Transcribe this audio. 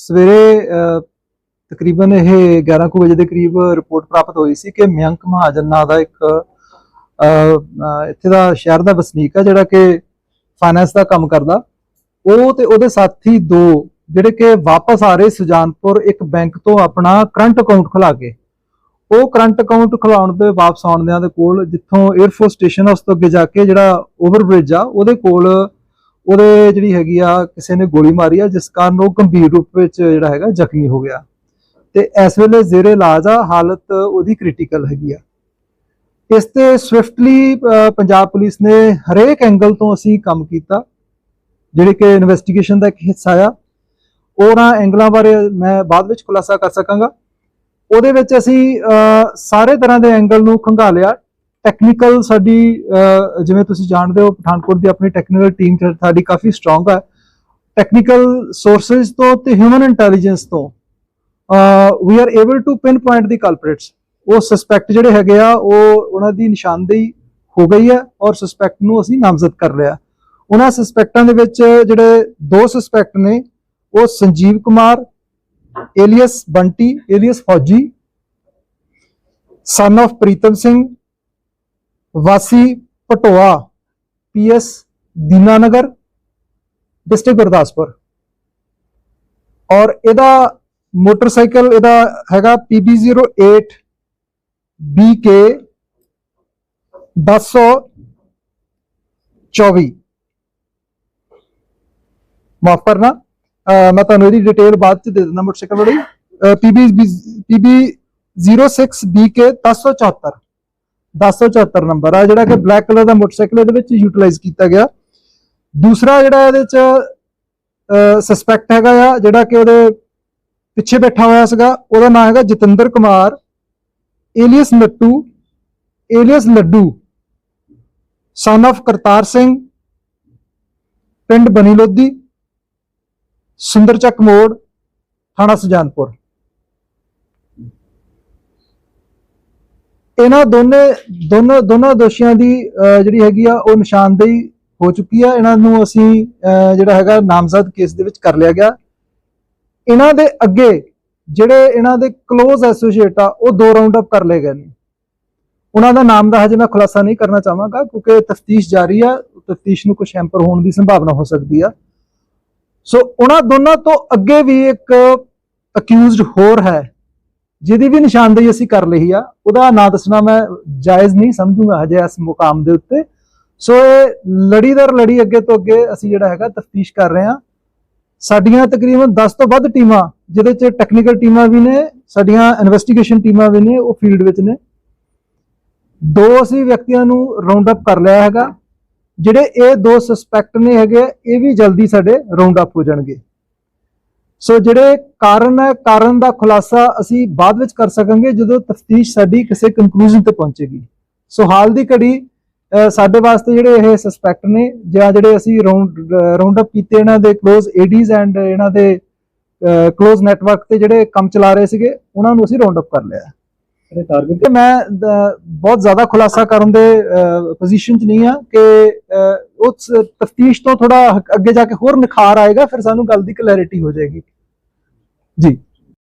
ਸਵੇਰੇ ਤਕਰੀਬਨ ਇਹ 11 ਕੁ ਵਜੇ ਦੇ ਕਰੀਬ ਰਿਪੋਰਟ ਪ੍ਰਾਪਤ ਹੋਈ ਸੀ ਕਿ ਮਯੰਕ ਮਹਾਜਨ ਨਾਂ ਦਾ ਇੱਕ ਇੱਥੇ ਦਾ ਸ਼ਹਿਰ ਦਾ ਵਸਨੀਕ ਆ ਜਿਹੜਾ ਕਿ ਫਾਈਨੈਂਸ ਦਾ ਕੰਮ ਕਰਦਾ। ਉਹ ਤੇ ਉਹਦੇ ਸਾਥੀ ਦੋ, ਜਿਹੜੇ ਕਿ ਵਾਪਸ ਆ ਰਹੇ ਸੁਜਾਨਪੁਰ ਇੱਕ ਬੈਂਕ ਤੋਂ ਆਪਣਾ ਕਰੰਟ ਅਕਾਊਂਟ ਖੁਲਾ ਕੇ। ਉਹ ਕਰੰਟ ਅਕਾਊਂਟ ਖੁਲਾਉਣ ਦੇ ਵਾਪਸ ਆਉਣਦਿਆਂ ਦੇ ਕੋਲ ਜਿੱਥੋਂ 에ਅਰਫੋਰਸ ਸਟੇਸ਼ਨ ਉਸ ਤੋਂ ਅੱਗੇ ਜਾ ਕੇ ਜਿਹੜਾ ਓਵਰਬ੍ਰਿਜ ਆ, ਉਹਦੇ ਕੋਲ ਉਹਦੇ ਜਿਹੜੀ ਹੈਗੀ ਆ, ਕਿਸੇ ਨੇ ਗੋਲੀ ਮਾਰੀ ਆ, ਜਿਸ ਕਾਰਨ ਉਹ ਗੰਭੀਰ ਰੂਪ ਵਿੱਚ ਜਿਹੜਾ ਹੈਗਾ ਜ਼ਖਮੀ ਹੋ ਗਿਆ। ਤੇ ਇਸ ਵੇਲੇ ਜ਼ੇਰੇ ਇਲਾਜ ਆ, ਹਾਲਤ ਉਹਦੀ ਕ੍ਰਿਟੀਕਲ ਹੈਗੀ ਆ। ਇਸ ਤੇ ਸਵਿਫਟਲੀ ਪੰਜਾਬ ਪੁਲਿਸ ਨੇ ਹਰੇਕ ਐਂਗਲ ਤੋਂ ਅਸੀਂ ਕੰਮ ਕੀਤਾ, ਜਿਹੜੇ ਕਿ ਇਨਵੈਸਟੀਗੇਸ਼ਨ ਦਾ ਇੱਕ ਹਿੱਸਾ ਆ। ਉਹਨਾਂ ਐਂਗਲਾਂ ਬਾਰੇ ਮੈਂ ਬਾਅਦ ਵਿੱਚ ਖੁਲਾਸਾ ਕਰ ਸਕਾਂਗਾ। ਉਹਦੇ ਵਿੱਚ ਅਸੀਂ ਸਾਰੇ ਤਰ੍ਹਾਂ ਦੇ ਐਂਗਲ ਨੂੰ ਖੰਗਾਲਿਆ। ਟੈਕਨੀਕਲ ਸਾਡੀ ਜਿਵੇਂ ਤੁਸੀਂ ਜਾਣਦੇ ਹੋ, ਪਠਾਨਕੋਟ ਦੀ ਆਪਣੀ ਟੈਕਨੀਕਲ ਟੀਮ ਸਾਡੀ ਕਾਫੀ ਸਟਰੋਂਗ ਹੈ ਟੈਕਨੀਕਲ ਸੋਰਸਸ ਤੋਂ ਤੇ ਹਿਊਮਨ ਇੰਟੈਲੀਜੈਂਸ ਤੋਂ we are able to pinpoint the culprits ਉਹ ਸਸਪੈਕਟ ਜਿਹੜੇ ਹੈਗੇ ਆ, ਉਹ ਉਹਨਾਂ ਦੀ ਨਿਸ਼ਾਨਦੇਹੀ ਹੋ ਗਈ ਹੈ ਔਰ ਸਸਪੈਕਟ ਨੂੰ ਅਸੀਂ ਨਾਮਜ਼ਦ ਕਰ ਲਿਆ ਉਹਨਾਂ ਸਸਪੈਕਟਾਂ ਦੇ ਵਿੱਚ ਜਿਹੜੇ ਦੋ ਸਸਪੈਕਟ ਨੇ, ਉਹ Sanjeev Kumar, alias Bunty, alias Fauji son of Pritam Singh ਵਾਸੀ ਪਟੋਆ ਪੀਐਸ ਦੀਨਾਨਗਰ ਡਿਸਟ੍ਰਿਕਟ ਗੁਰਦਾਸਪੁਰ ਔਰ ਇਹਦਾ ਮੋਟਰਸਾਈਕਲ ਇਹਦਾ ਹੈਗਾ PB08 BK 1024 ਮਾਫ ਕਰਨਾ ਅਹ ਮੈਂ ਤੁਹਾਨੂੰ ਇਹਦੀ ਡਿਟੇਲ ਬਾਅਦ ਚ ਦੇ ਦਿੰਦਾ ਮੋਟਰਸਾਈਕਲ ਵਾਲੀ PB PB 06BK 1074 1074 ਨੰਬਰ ਆ, ਜਿਹੜਾ ਕਿ ਬਲੈਕ ਕਲਰ ਦਾ ਮੋਟਰਸਾਈਕਲ ਇਹਦੇ ਵਿੱਚ ਯੂਟਿਲਾਈਜ਼ ਕੀਤਾ ਗਿਆ। ਦੂਸਰਾ ਜਿਹੜਾ ਇਹਦੇ ਚ ਸਸਪੈਕਟ ਹੈਗਾ ਆ, ਜਿਹੜਾ ਕਿ ਉਹਦੇ ਪਿੱਛੇ ਬੈਠਾ ਹੋਇਆ ਸੀਗਾ, ਉਹਦਾ ਨਾਮ ਹੈਗਾ Jatinder Kumar alias Nattu alias Laddu son of Kartar Singh, ਪਿੰਡ ਬਨੀ ਲੋਧੀ ਸੁੰਦਰ ਚੱਕ ਮੋੜ, ਥਾਣਾ ਸੁਜਾਨਪੁਰ। ਇਹਨਾਂ ਦੋਨੇ, ਦੋਨੋਂ, ਦੋਨਾਂ ਦੋਸ਼ੀਆਂ ਦੀ ਜਿਹੜੀ ਹੈਗੀ ਆ, ਉਹ ਨਿਸ਼ਾਨਦੇਹੀ ਹੋ ਚੁੱਕੀ ਆ। ਇਹਨਾਂ ਨੂੰ ਅਸੀਂ ਜਿਹੜਾ ਹੈਗਾ, ਨਾਮਜ਼ਦ ਕੇਸ ਦੇ ਵਿੱਚ ਕਰ ਲਿਆ ਗਿਆ। ਇਹਨਾਂ ਦੇ ਅੱਗੇ ਜਿਹੜੇ ਇਹਨਾਂ ਦੇ ক্লোਜ਼ ਐਸੋਸੀਏਟ ਆ, ਉਹ ਦੋ ਰਾਉਂਡ ਅਪ ਕਰ ਲਏ ਗਏ ਨੇ। ਉਹਨਾਂ ਦਾ ਨਾਮ ਦਾ ਹਜੇ ਮੈਂ ਖੁਲਾਸਾ ਨਹੀਂ ਕਰਨਾ ਚਾਹਾਂਗਾ, ਕਿਉਂਕਿ ਤਫਤੀਸ਼ ਜਾਰੀ ਆ। ਤਫਤੀਸ਼ ਨੂੰ ਕੁਝ ਹੈਂਪਰ ਹੋਣ ਦੀ ਸੰਭਾਵਨਾ ਹੋ ਸਕਦੀ ਆ। ਸੋ ਉਹਨਾਂ ਦੋਨਾਂ ਤੋਂ ਅੱਗੇ ਵੀ ਇੱਕ ਅਕਿਊਜ਼ਡ ਹੋਰ ਹੈ। ਜਿਹਦੀ ਵੀ ਨਿਸ਼ਾਨਦੇਹੀ ਅਸੀਂ ਕਰ ਲਈ ਆ, ਉਹਦਾ ਨਾਂ ਦੱਸਣਾ ਮੈਂ ਜਾਇਜ਼ ਨਹੀਂ ਸਮਝੂਗਾ ਹਜੇ ਇਸ ਮੁਕਾਮ ਦੇ ਉੱਤੇ। ਸੋ ਇਹ ਲੜੀਦਾਰ ਲੜੀ ਅੱਗੇ ਤੋਂ ਅੱਗੇ ਅਸੀਂ ਜਿਹੜਾ ਹੈਗਾ ਤਫਤੀਸ਼ ਕਰ ਰਹੇ ਹਾਂ। ਸਾਡੀਆਂ ਤਕਰੀਬਨ 10 ਤੋਂ ਵੱਧ ਟੀਮਾਂ, ਜਿਹਦੇ ਚ ਟੈਕਨੀਕਲ ਟੀਮਾਂ ਵੀ ਨੇ, ਸਾਡੀਆਂ ਇਨਵੈਸਟੀਗੇਸ਼ਨ ਟੀਮਾਂ ਵੀ ਨੇ, ਉਹ ਫੀਲਡ ਵਿੱਚ ਨੇ। ਦੋ ਅਸੀਂ ਵਿਅਕਤੀਆਂ ਨੂੰ ਰਾਉਂਡ ਅਪ ਕਰ ਲਿਆ ਹੈਗਾ। ਜਿਹੜੇ ਇਹ ਦੋ ਸਸਪੈਕਟ ਨੇ ਹੈਗੇ, ਇਹ ਵੀ ਜਲਦੀ ਸਾਡੇ ਰਾਉਂਡ ਅਪ ਹੋ ਜਾਣਗੇ। ਸੋ ਜਿਹੜੇ ਕਾਰਨ ਹੈ ਕਾਰਨ ਦਾ ਖੁਲਾਸਾ ਅਸੀਂ ਬਾਅਦ ਵਿੱਚ ਕਰ ਸਕਾਂਗੇ ਜਦੋਂ ਤਫਤੀਸ਼ ਸਾਡੀ ਕਿਸੇ ਕੰਕਲੂਜਨ ਤੇ ਪਹੁੰਚੇਗੀ। ਸੋ ਹਾਲ ਦੀ ਘੜੀ ਸਾਡੇ ਵਾਸਤੇ ਜਿਹੜੇ ਇਹ ਸਸਪੈਕਟ ਨੇ ਜਾਂ ਜਿਹੜੇ ਅਸੀਂ ਰਾਉਂਡ ਅਪ ਕੀਤੇ ਇਹਨਾਂ ਦੇ ক্লোਜ਼ ਏਡੀਜ਼ ਐਂਡ ਇਹਨਾਂ ਦੇ ক্লোਜ਼ ਨੈਟਵਰਕ ਤੇ ਜਿਹੜੇ ਕੰਮ ਚਲਾ ਰਹੇ ਸੀਗੇ ਉਹਨਾਂ ਨੂੰ ਅਸੀਂ ਰਾਉਂਡ ਅਪ ਕਰ ਲਿਆ। ਮੈਂ ਬਹੁਤ ਜ਼ਿਆਦਾ ਖੁਲਾਸਾ ਕਰਨ ਦੇ ਪੋਜੀਸ਼ਨ 'ਚ ਨਹੀਂ ਆ ਕਿ ਅਹ, ਉਸ ਤਫਤੀਸ਼ ਤੋਂ ਥੋੜਾ ਅੱਗੇ ਜਾ ਕੇ ਹੋਰ ਨਿਖਾਰ ਆਏਗਾ ਫਿਰ ਸਾਨੂੰ ਗੱਲ ਦੀ ਕਲੈਰਿਟੀ ਹੋ ਜਾਏਗੀ। ਜੀ।